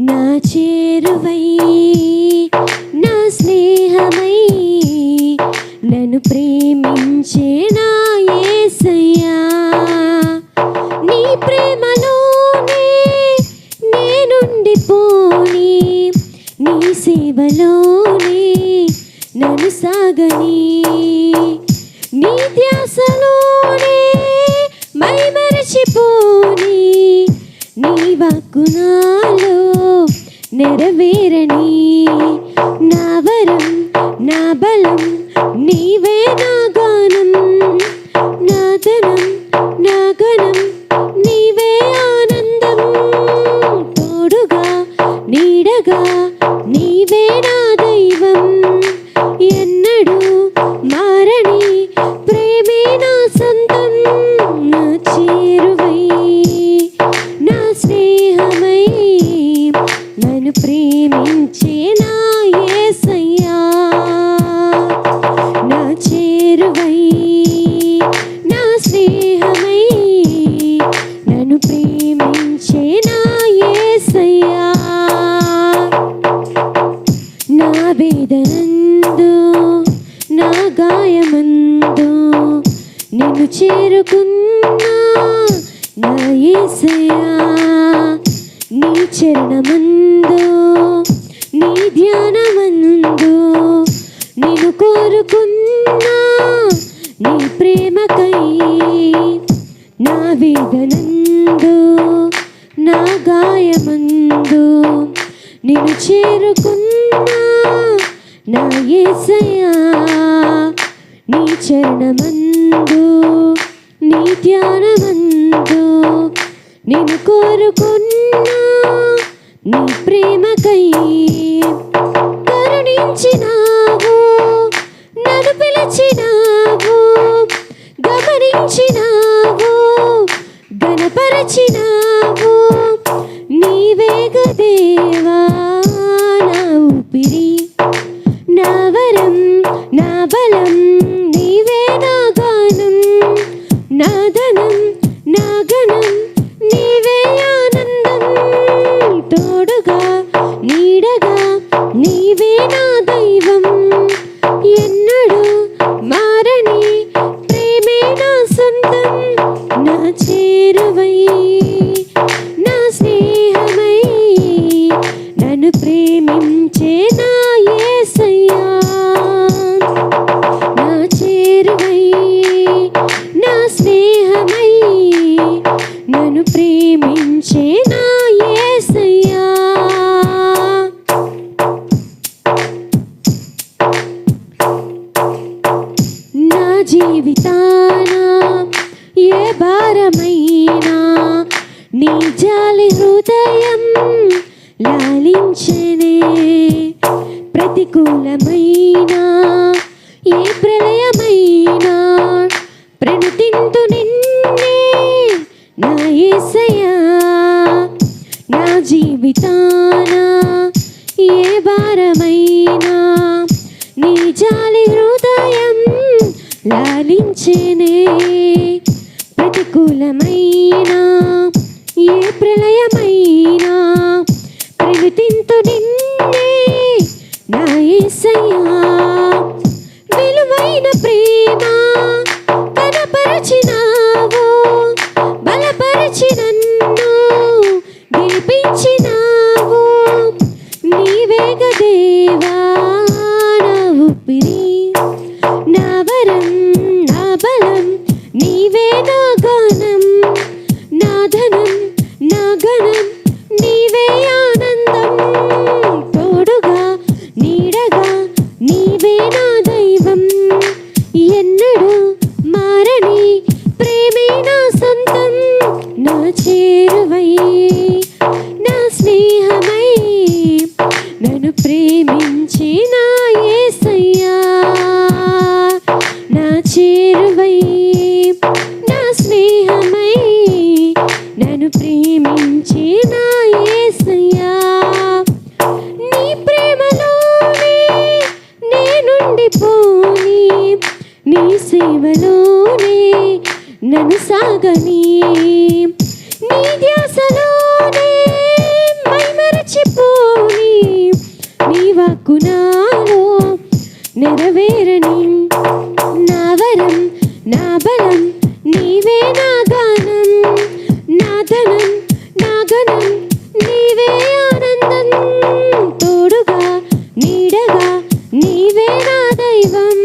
నా చేరువై నా స్నేహమై నన్ను ప్రేమించే నా ఏసయ్యా. నీ ప్రేమలోనే నేనుండిపోని నీ సేవలోనే నన్ను సాగని. నీ ధ్యాసలోనే మై మరచిపోని నీ వాక్కునాలో నెరవేరని నా వరం నా బలం నీవే నా గానం నా ధనం. నిన్ను ప్రేమించే నా యేసయ్యా నా చేరువై నా స్నేహమై నన్ను ప్రేమించే నా యేసయ్యా నా వేదనందు నా గాయమందు నిన్ను చేరుకున్నా నా యేసయ్యా చరణమందు నీ ధ్యానమందు నేను కోరుకున్నా నీ ప్రేమకై నా వేదనందు నా గాయమందు నేను చేరుకున్నా నా ఏసయా నీ చరణమందు నీ ధ్యానమందు నేను కోరుకున్నా నీ ప్రేమకై కరుణించినా జీవితాన ఏ భారమైనా నీ జాలి హృదయం లాలించే ప్రతికూలమైన ఏ ప్రళయమైనా ప్రణతింతు నిన్నే నా యేసయ్యా నా జీవితాన ఏ భారమైనా నీ జాలి హృదయం లాలించేనే ప్రతికూలమైన ఏ ప్రళయమైనా యేసయ్యా విలువైన ప్రేమ కనపరచినావు బలపరచి నన్ను గెలిపించినావు నీవేగ దేవా నా ఊపిరి నా వరం నా బలం. నీవే నా గానం నా ధనం నా గణం. నీవే నన్ను సాగని నీ ధ్యాసలోనే మైమరచిపోని నీ వాక్కు నాలో నెరవేరని నా వరం నా బలం నీవే నా గానం నా ధనం నా గణం నీవే ఆనందం తోడుగా నీడగా నీవే నా దైవం.